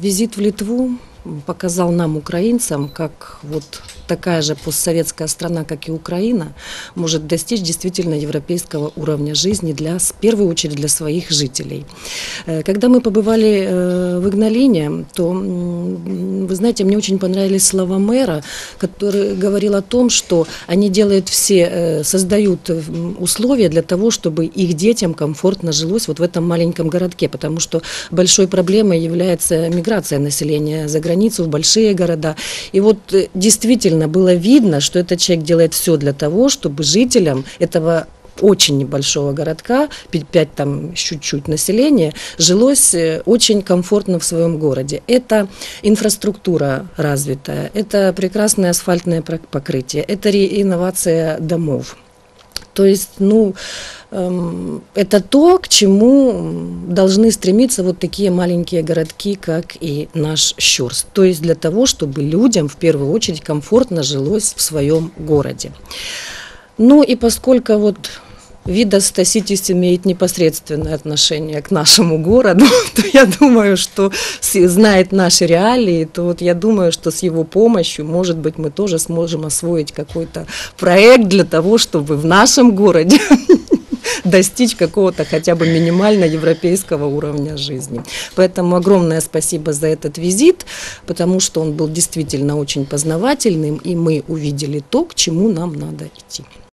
Визит в Литву показал нам, украинцам, как вот такая же постсоветская страна, как и Украина, может достичь действительно европейского уровня жизни для, в первую очередь для своих жителей. Э, Когда мы побывали э, в Игналине, то, вы знаете, мне очень понравились слова мэра, который говорил о том, что они делают все, э, создают условия для того, чтобы их детям комфортно жилось вот в этом маленьком городке, потому что большой проблемой является миграция населения за границу, в большие города. И вот э, действительно было видно, что этот человек делает все для того, чтобы жителям этого очень небольшого городка, 5 там чуть-чуть населения, жилось э, очень комфортно в своем городе. Это инфраструктура развитая, это прекрасное асфальтное покрытие, это реинновация домов. То есть, ну, это то, к чему должны стремиться вот такие маленькие городки, как и наш Щурс. То есть для того, чтобы людям в первую очередь комфортно жилось в своем городе. Ну и поскольку вот Видас Таситис имеет непосредственное отношение к нашему городу, то я думаю, что знает наши реалии, то вот я думаю, что с его помощью, может быть, мы тоже сможем освоить какой-то проект для того, чтобы в нашем городе достичь какого-то хотя бы минимально европейского уровня жизни. Поэтому огромное спасибо за этот визит, потому что он был действительно очень познавательным, и мы увидели то, к чему нам надо идти.